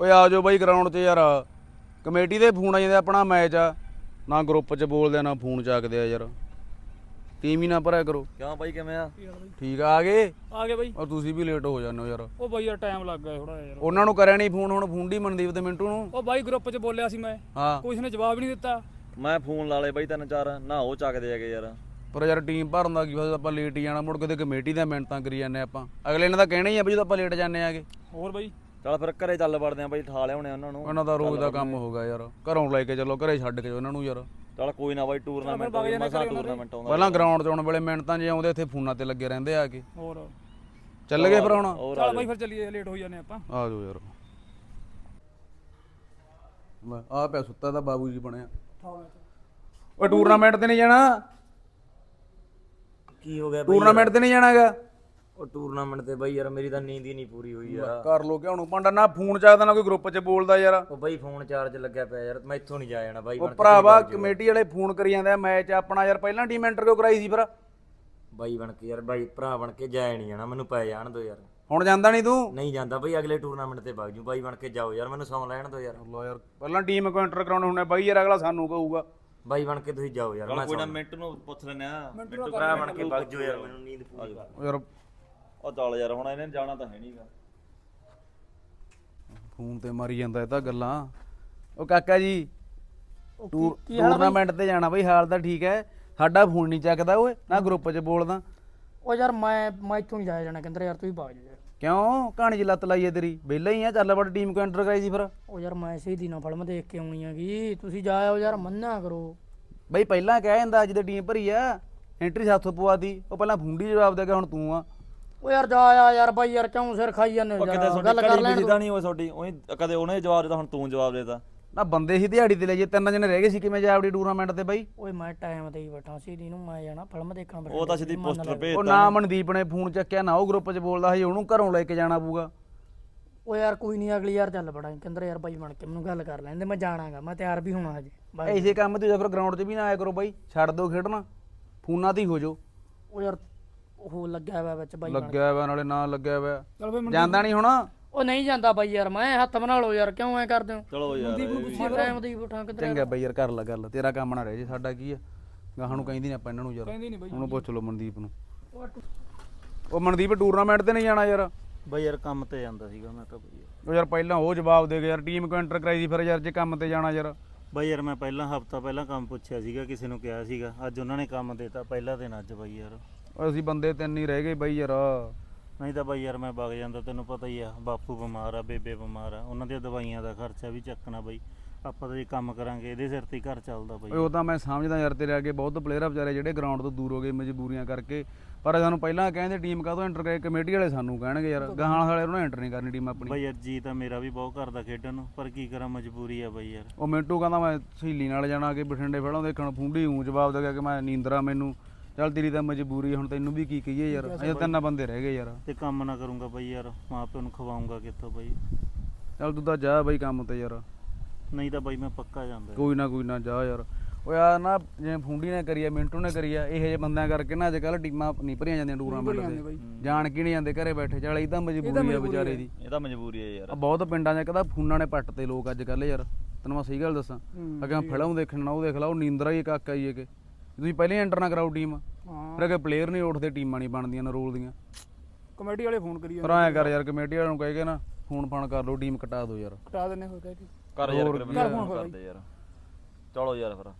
ਓਏ ਆ ਜਾਓ ਬਾਈ ਗਰਾਊਂਡ 'ਚ ਯਾਰ। ਕਮੇਟੀ ਦੇ ਫੋਨ ਆ ਜਾਂਦੇ ਆਪਣਾ ਮੈਚ ਆ। ਨਾ ਗਰੁੱਪ 'ਚ ਬੋਲਦੇ ਆ ਨਾ ਫੋਨ ਚੱਕਦੇ ਆ ਯਾਰ। ਟੀਮ ਹੀ ਨਾ ਭਰਿਆ ਕਰੋ। ਕਿਉਂ ਬਾਈ ਕਿਵੇਂ ਆ? ਠੀਕ ਆ ਆ ਗਏ? ਆ ਗਏ ਬਾਈ। ਔਰ ਤੁਸੀਂ ਵੀ ਲੇਟ ਹੋ ਜਾਂਦੇ ਹੋ ਯਾਰ। ਉਹ ਬਾਈ ਯਾਰ ਟਾਈਮ ਲੱਗ ਗਿਆ ਥੋੜਾ ਯਾਰ। ਉਹਨਾਂ ਨੂੰ ਕਰਿਆ ਨਹੀਂ ਫੋਨ ਹੁਣ ਫੋਨ ਦੀ ਮਨਦੀਪ ਤੇ ਮਿੰਟੂ ਨੂੰ। ਉਹ ਬਾਈ ਗਰੁੱਪ 'ਚ ਬੋਲਿਆ ਸੀ ਮੈਂ। ਹਾਂ। ਕੋਈ ਨੇ ਜਵਾਬ ਨਹੀਂ ਦਿੱਤਾ। ਮੈਂ ਫੋਨ ਲਾ ਲਏ ਬਾਈ ਤਿੰਨ ਚਾਰ ਨਾ ਉਹ ਚੱਕਦੇ ਹੈਗੇ ਯਾਰ। ਪਰ ਯਾਰ ਟੀਮ ਭਰਨ ਦਾ ਕੀ ਫਾਇਦਾ ਆਪਾਂ ਲੇਟ ਹੀ ਜਾਣਾ ਮੁੜ ਕੇ ਤੇ ਕਮੇਟੀ ਦਾ ਮਿਹਨਤਾਂ ਕਰੀ ਜਾਂਦੇ ਆਪਾਂ। ਅਗਲੇ ਨੇ ਤਾਂ ਕਹਿਣਾ ਹੀ ਆ ਵੀ ਜਦੋਂ ਆਪਾਂ ਲੇਟ ਜਾਂਦੇ ਆਗੇ। ਹੋਰ ਬਾਈ। ਚੱਲ ਫਿਰ ਘਰੇ ਚੱਲ ਵੜਦੇ ਆ ਬਾਈ ਠਾ ਲਿਆਉਣੇ ਉਹਨਾਂ ਨੂੰ। ਉਹਨਾਂ ਦਾ ਰੋਜ਼ ਦਾ ਕੰਮ ਹੋਗਾ ਯਾਰ। ਘਰੋਂ ਲੈ ਕੇ ਚੱਲੋ ਘਰੇ ਛੱਡ ਕੇ ਜਾਓ ਇਹਨਾਂ ਨੂੰ ਯਾਰ। ਚੱਲ ਕੋਈ ਨਾ ਬਾਈ ਟੂਰਨਾਮੈਂਟ ਮਸਾ ਟੂਰਨਾਮੈਂਟ ਆਉਂਦਾ ਪਹਿਲਾਂ ਗਰਾਊਂਡ 'ਚ ਆਉਣ ਵੇਲੇ ਮਿਹਨਤਾਂ ਜੇ ਆਉਂਦੇ ਇੱਥੇ ਫੋਨਾਂ ਤੇ ਲੱਗੇ ਰਹਿੰਦੇ ਆ ਕੇ। ਹੋਰ। ਚੱਲ ਗਏ ਫਿਰ ਹੁਣ। ਚੱਲ ਬਾਈ ਫਿਰ ਚੱਲੀਏ ਲੇਟ ਹੋ ਜਾਂਦੇ ਆਪਾਂ। ਆ ਜਾਓ ਯਾਰ। ਲੈ ਆ ਪਿਆ ਸੁੱਤਾ ਦਾ ਬਾਬੂ ਜੀ ਬਣਿਆ। ਓਏ ਟੂਰਨਾਮੈਂਟ ਤੇ ਨਹੀਂ ਜਾਣਾ? ਕੀ ਹੋ ਗਿਆ ਬਈ? ਟੂਰਨਾਮੈਂਟ ਤੇ ਨਹੀਂ ਜਾਣਾਗਾ? ਉਹ ਟੂਰਨਾਮੈਂਟ ਤੇ ਬਈ ਯਾਰ ਮੇਰੀ ਤਾਂ ਨੀਂਦ ਹੀ ਨਹੀਂ ਪੂਰੀ ਹੋਈ ਯਾਰ। ਕਰ ਲੋ ਕਿ ਹੁਣ ਪੰਡਾ ਨਾ ਫੋਨ ਚੱਕਦਾ ਨਾ ਕੋਈ ਗਰੁੱਪ 'ਚ ਬੋਲਦਾ ਯਾਰ। ਉਹ ਬਈ ਫੋਨ ਚਾਰਜ ਲੱਗਿਆ ਪਿਆ ਯਾਰ ਮੈਂ ਇੱਥੋਂ ਨਹੀਂ ਜਾ ਜਾਣਾ ਬਾਈ ਉਹ ਬਣ ਕੇ ਭਰਾਵਾ ਕਮੇਟੀ ਵਾਲੇ ਫੋਨ ਕਰੀ ਜਾਂਦੇ ਆ ਮੈਚ ਆਪਣਾ ਯਾਰ ਪਹਿਲਾਂ ਟੀਮ ਐਂਟਰ ਕਿਉਂ ਕਰਾਈ ਸੀ ਫਿਰ? ਬਾਈ ਬਣ ਕੇ ਯਾਰ ਬਾਈ ਭਰਾ ਬਣ ਕੇ ਜਾਇਆ ਨਹੀਂ ਜਾਣਾ ਮੈਨੂੰ ਪੈ ਜਾਣ ਦਿਓ ਯਾਰ। ਹੁਣ ਜਾਂਦਾ ਨਹੀਂ ਤੂੰ? ਨਹੀਂ ਜਾਂਦਾ ਬਈ ਅਗਲੇ ਟੂਰਨਾਮੈਂਟ ਤੇ ਵਗ ਜੂ ਬਾਈ ਬਣ ਕੇ ਜਾਓ ਯਾਰ ਮੈਨੂੰ ਸੌਂ ਲੈਣ ਦਿਓ ਯਾਰ। ਲੋ ਯਾਰ ਪਹਿਲਾਂ ਟੀਮ ਕੋ ਐਂਟਰ ਕਰਾਉਣੇ ਹੁੰਦੇ ਬਾਈ ਯਾਰ ਅਗਲਾ ਸਾਨੂੰ ਕਹੂਗਾ। ਬਾਈ ਬਣ ਕੇ ਤੁਸੀਂ ਜਾਓ ਯਾਰ ਮੈਂ ਕੋਈ ਨਾ ਮਿੰਟ ਨੂੰ ਪੁੱਛ ਆ ਮਿੰਟੂ ਭਰਾ ਬਣ ਕੇ ਵਗ ਜੂ ਯਾਰ। ਮੈਨੂੰ ਨੀਂਦ ਪੂਰੀ ਯਾਰ ਉਹ ਚੱਲ ਯਾਰ ਹੁਣ ਇਹਨੇ ਜਾਣਾ ਤਾਂ ਹੈ ਨਹੀਂਗਾ ਫੋਨ ਤੇ ਮਾਰੀ ਜਾਂਦਾ ਇਹ ਤਾਂ ਗੱਲਾਂ। ਉਹ ਕਾਕਾ ਜੀ ਟੂਰ ਟੂਰਨਾਮੈਂਟ ਤੇ ਜਾਣਾ ਬਈ ਹਾਲ ਤਾਂ ਠੀਕ ਹੈ। ਸਾਡਾ ਫੋਨ ਨਹੀਂ ਚੱਕਦਾ ਓਏ ਨਾ ਗਰੁੱਪ 'ਚ ਬੋਲਦਾ। ਉਹ ਯਾਰ ਮੈਂ ਮੈਂ ਇੱਥੋਂ ਨਹੀਂ ਜਾਇਆ ਜਾਣਾ ਕਹਿੰਦਾ ਯਾਰ ਤੁਸੀਂ ਬਾਗ ਜਾ ਕਿਉਂ? ਕਹਾਣੀ 'ਚ ਲੱਤ ਲਾਈ ਹੈ ਤੇਰੀ। ਵਿਹਲਾ ਹੀ ਆ ਚੱਲ ਬੜ ਟੀਮ ਕੋ ਐਂਟਰ ਕਰਾਈ ਸੀ ਫਿਰ। ਉਹ ਯਾਰ ਮੈਂ ਸਹੀ ਦਿਨਾਂ ਫਿਲਮ ਦੇਖ ਕੇ ਆਉਣੀ ਹੈਗੀ। ਤੁਸੀਂ ਜਾਇਓ ਯਾਰ ਮੰਨਿਆ ਕਰੋ। ਬਈ ਪਹਿਲਾਂ ਕਹਿ ਜਾਂਦਾ ਅੱਜ ਦੀ ਟੀਮ ਭਰੀ ਆ। ਐਂਟਰੀ ਸਾਥੋਂ ਪਵਾਤੀ ਉਹ ਪਹਿਲਾਂ ਫੁੰਡੀ ਜਵਾਬ ਦੇ ਗਿਆ ਹੁਣ ਤੂੰ ਆ। ਉਹ ਯਾਰ ਜਾ ਆ ਯਾਰ ਬਾਈ ਯਾਰ ਕਿਉਂ ਸਿਰ ਖਾਈ ਜਾਂਦੇ ਹੋ? ਕਿਤੇ ਯਾਰ ਤੁਹਾਡੀ ਗੱਲ ਕਰ ਲੈਣ ਨਹੀਂ ਉਹ ਤੁਹਾਡੀ ਉਹੀ ਕਦੇ ਉਹਨੇ ਜਵਾਬ ਦਿੱਤਾ ਹੁਣ ਤੂੰ ਜਵਾਬ ਦੇਤਾ। ਨਾ ਬੰਦੇ ਸੀ ਦਿਹਾੜੀ ਤੇ ਲੈ ਜੇ ਤਿੰਨ ਜਣੇ ਰਹਿ ਗਏ ਸੀ ਕਿਵੇਂ ਜਾਵੜੀ ਟੂਰਨਾਮੈਂਟ ਤੇ ਬਈ? ਓਏ ਮੈਂ ਟਾਈਮ ਤੇ ਹੀ ਬੈਠਾ ਸੀ ਦੀ ਨੂੰ ਮੈਂ ਜਾਣਾ ਫਿਲਮ ਦੇਖਣ ਬੈਠਾ ਉਹ ਤਾਂ ਸਿੱਧੀ ਪੋਸਟਰ ਉਹ ਭੇਜਤਾ ਨਾ ਮਨਦੀਪ ਨੇ ਫੋਨ ਚੱਕਿਆ ਨਾ ਉਹ ਗਰੁੱਪ 'ਚ ਬੋਲਦਾ ਸੀ ਉਹਨੂੰ ਘਰੋਂ ਲੈ ਕੇ ਜਾਣਾ ਪਊਗਾ। ਉਹ ਯਾਰ ਕੋਈ ਨਹੀਂ ਅਗਲੀ ਯਾਰ ਚੱਲ ਪੜਾਂ। ਕਹਿੰਦਾ ਯਾਰ ਬਾਈ ਬਣ ਕੇ ਮੈਨੂੰ ਗੱਲ ਕਰ ਲੈਂਦੇ ਮੈਂ ਜਾਣਾਗਾ ਮੈਂ ਤਿਆਰ ਵੀ ਹੋਣਾ ਹਜੇ ਬਾਈ ਐਸੇ ਕੰਮ ਤੇ ਜਾਂ ਫਿਰ ਗਰਾਊਂਡ 'ਚ ਵੀ ਨਾ ਆਇਆ ਕਰੋ ਬਾਈ ਛੱਡ ਦਿਓ ਖੇਡਣਾ ਫੋਨਾਂ ਤੇ ਹੀ ਹੋ ਜਾਓ। ਉਹ ਯਾਰ ਉਹ ਲੱਗਿਆ ਹੋਇਆ ਵਿੱਚ ਬਾਈ। ਲੱਗਿਆ ਹੋਇਆ ਨਾਲੇ ਨਾ ਲੱਗਿਆ ਹੋਇਆ। ਚੱਲ ਜਾਂਦਾ ਨਹੀਂ ਹੁਣ? ਉਹ ਨਹੀਂ ਜਾਂਦਾ ਬਾਈ ਯਾਰ ਮੈਂ ਹੱਥ ਬਣਾ ਲਓ ਯਾਰ ਕਿਉਂ ਐ ਕਰਦੇ ਹੋ? ਚਲੋ ਯਾਰ। ਇਹ ਵੀ- ਮੈਂ ਟਾਈਮ ਹੀ ਬੈਠਾ ਕਿੱਧਰ ਚੰਗਾ ਬਾਈ ਯਾਰ ਕਰ ਲੈ ਗੱਲ ਤੇਰਾ ਕੰਮ ਨਾ ਰਹਿ ਜੇ ਸਾਡਾ ਕੀ ਆ? ਗਾਹਾਂ ਨੂੰ ਕਹਿੰਦੀ ਨੇ ਆਪਾਂ ਇਹਨਾਂ ਨੂੰ ਯਾਰ। ਕਹਿੰਦੀ ਨਹੀਂ ਬਾਈ। ਉਹਨੂੰ ਪੁੱਛ ਲਓ ਮਨਦੀਪ ਨੂੰ। ਉਹ ਮਨਦੀਪ ਟੂਰਨਾਮੈਂਟ ਤੇ ਨਹੀਂ ਜਾਣਾ ਯਾਰ? ਬਈ ਯਾਰ ਕੰਮ ਤੇ ਜਾਂਦਾ ਸੀਗਾ ਮੈਂ ਤਾਂ ਬਈ। ਉਹ ਯਾਰ ਪਹਿਲਾਂ ਉਹ ਜਵਾਬ ਦੇ ਗਿਆ ਯਾਰ ਟੀਮ ਕੋ ਐਂਟਰ ਕਰਾਈ ਸੀ ਫਿਰ ਯਾਰ ਜੇ ਕੰਮ ਤੇ ਜਾਣਾ ਯਾਰ? ਬਈ ਯਾਰ ਮੈਂ ਪਹਿਲਾਂ ਹਫਤਾ ਪਹਿਲਾਂ ਕੰਮ ਪੁੱਛਿਆ ਸੀਗਾ ਕਿਸੇ ਨੂੰ ਕਿਹਾ ਸੀਗਾ ਅੱਜ ਉਹਨਾਂ ਨੇ ਕੰਮ ਦੇਤਾ ਪਹਿਲਾ ਦਿਨ ਅੱਜ ਬਈ ਯਾਰ। ਉਹ ਅਸੀਂ ਬੰਦੇ ਤਿੰਨ ਹੀ ਰਹਿ ਗਏ ਬਾਈ ਯਾਰ। ਨਹੀਂ ਤਾਂ ਬਈ ਯਾਰ ਮੈਂ ਵਗ ਜਾਂਦਾ ਤੈਨੂੰ ਪਤਾ ਹੀ ਆ ਬਾਪੂ ਬਿਮਾਰ ਆ ਬੇਬੇ ਬਿਮਾਰ ਆ। ਉਹਨਾਂ ਦੀਆਂ ਦਵਾਈਆਂ ਦਾ ਖਰਚਾ ਵੀ ਚੱਕਣਾ ਬਈ। ਆਪਾਂ ਤਾਂ ਜੇ ਕੰਮ ਕਰਾਂਗੇ ਇਹਦੇ ਸਿਰ ਤੇ ਹੀ ਘਰ ਚੱਲਦਾ ਬਈ। ਓਏ ਉਹ ਤਾਂ ਮੈਂ ਸਮਝਦਾ ਯਾਰ ਤੇਰੇ ਅੱਗੇ ਬਹੁਤ ਪਲੇਅਰ ਆ ਵਿਚਾਰੇ ਜਿਹੜੇ ਗਰਾਊਂਡ ਤੋਂ ਦੂਰ ਹੋ ਗਏ ਮਜਬੂਰੀਆਂ ਕਰਕੇ। ਪਰ ਸਾਨੂੰ ਪਹਿਲਾਂ ਕਹਿੰਦੇ ਟੀਮ ਕਾਹਤੋਂ ਐਂਟਰ ਕਰੇ ਕਮੇਟੀ ਵਾਲੇ ਸਾਨੂੰ ਕਹਿਣਗੇ ਯਾਰ ਗਾਹਾਂ ਵਾਲੇ ਉਹਨਾਂ ਐਂਟਰ ਨਹੀਂ ਕਰਨੀ ਟੀਮ ਆਪਣੀ। ਬਈ ਯਾਰ ਜੀ ਤਾਂ ਮੇਰਾ ਵੀ ਬਹੁਤ ਕਰਦਾ ਖੇਡਣ ਨੂੰ ਪਰ ਕੀ ਕਰਾਂ ਮਜਬੂਰੀ ਆ ਬਈ ਯਾਰ। ਉਹ ਮਿੰਟੂ ਕਹਿੰਦਾ ਮੈਂ ਸਹੇਲੀ ਨਾਲ ਜਾਣਾ ਕਿ ਬਠਿੰਡੇ ਫਿਲਮ ਦੇਖਣ ਫੁੰਡੀ ਹੂੰ ਜਵਾਬ ਦੇ ਗਿਆ ਕਿ ਮੈਂ ਨੀਂਦਰਾ ਮੈਨੂੰ। ਚੱਲ ਤੇਰੀ ਤਾਂ ਮਜਬੂਰੀ ਆ, ਹੁਣ ਤੈਨੂੰ ਵੀ ਕੀ ਕਹੀਏ ਯਾਰ ਅਜੇ ਤਿੰਨ ਬੰਦੇ ਰਹਿ ਗਏ ਯਾਰ। ਤੇ ਕੰਮ ਨਾ ਕਰੂੰਗਾ ਬਈ ਯਾਰ ਮਾਂ ਪਿਓ ਨੂੰ ਖਵਾਉਂਗਾ ਕਿੱਥੋਂ ਬਈ? ਚੱਲ ਤੂੰ ਤਾਂ ਜਾ ਬਾਈ ਕੰਮ ਤੇ ਯਾਰ। ਨਹੀਂ ਤਾਂ ਬਈ ਮੈਂ ਪੱਕਾ ਜਾਂਦਾ। ਕੋਈ ਨਾ ਕੋਈ ਨਾ ਜਾ ਯਾਰ। ਓਏ ਆ ਨਾ ਜਿਵੇਂ ਫੁੰਡੀ ਨੇ ਕਰੀ ਆ ਮਿੰਟੂ ਨੇ ਕਰੀ ਆ ਇਹੋ ਜਿਹੇ ਬੰਦਿਆਂ ਕਰਕੇ ਨਾ ਅੱਜ ਕੱਲ ਟੀਮਾਂ ਨਹੀਂ ਭਰੀਆਂ ਜਾਂਦੀਆਂ ਟੂਰਨਾਮੈਂਟ ਤੇ। ਜਾਣ ਕੀ ਨਹੀਂ ਜਾਂਦੇ ਘਰੇ ਬੈਠੇ ਚੱਲ ਇਹ ਤਾਂ ਮਜਬੂਰੀ ਆ ਵਿਚਾਰੇ ਦੀ। ਇਹ ਤਾਂ ਮਜਬੂਰੀ ਹੈ ਯਾਰ। ਆ ਬਹੁਤ ਪਿੰਡਾਂ 'ਚ ਕਹਿੰਦਾ ਫੋਨਾਂ ਨੇ ਪੱਟ ਤੇ ਲੋਕ ਅੱਜ ਕੱਲ ਯਾਰ। ਤੈਨੂੰ ਮੈਂ ਸਹੀ ਗੱਲ ਦੱਸਾਂ। ਅਗਾਂ ਫਿਲਮ ਦੇਖਣ ਨਾ ਉਹ ਦੇਖ ਲਾ ਉਹ ਨੀਂਦਰਾ ਹੀ ਕਾਕਾ ਹੀ ਹੈ ਕਿ ਤੁਸੀਂ ਪਹਿਲੇ ਐਂਟਰ ਨਾ ਕਰਾਓ ਟੀਮ ਹਾਂ। ਫਿਰ ਅਗੇ ਪਲੇਅਰ ਨਹੀਂ ਉੱਠਦੇ ਟੀਮਾਂ ਨਹੀਂ ਬਣਦੀਆਂ ਨਾ ਰੋਲ ਦੀਆਂ। ਕਮੇਟੀ ਵਾਲੇ ਫੋਨ ਕਰੀ ਪਰ ਐਂ ਕਰ ਯਾਰ ਕਮੇਟੀ ਵਾਲਿਆਂ ਨੂੰ ਕਹਿ ਕੇ ਨਾ ਫੋਨ ਫਾਨ ਕਰ ਲਓ ਟੀਮ ਕਟਾ ਦਿਓ ਯਾਰ। ਹਟਾ ਦਿੰਨੇ ਹੋ ਕਹਿ ਕੇ। ਕਰ ਯਾਰ ਕਰ ਕਰਦੇ ਯਾਰ। ਚਲੋ ਯਾਰ ਫਿਰ।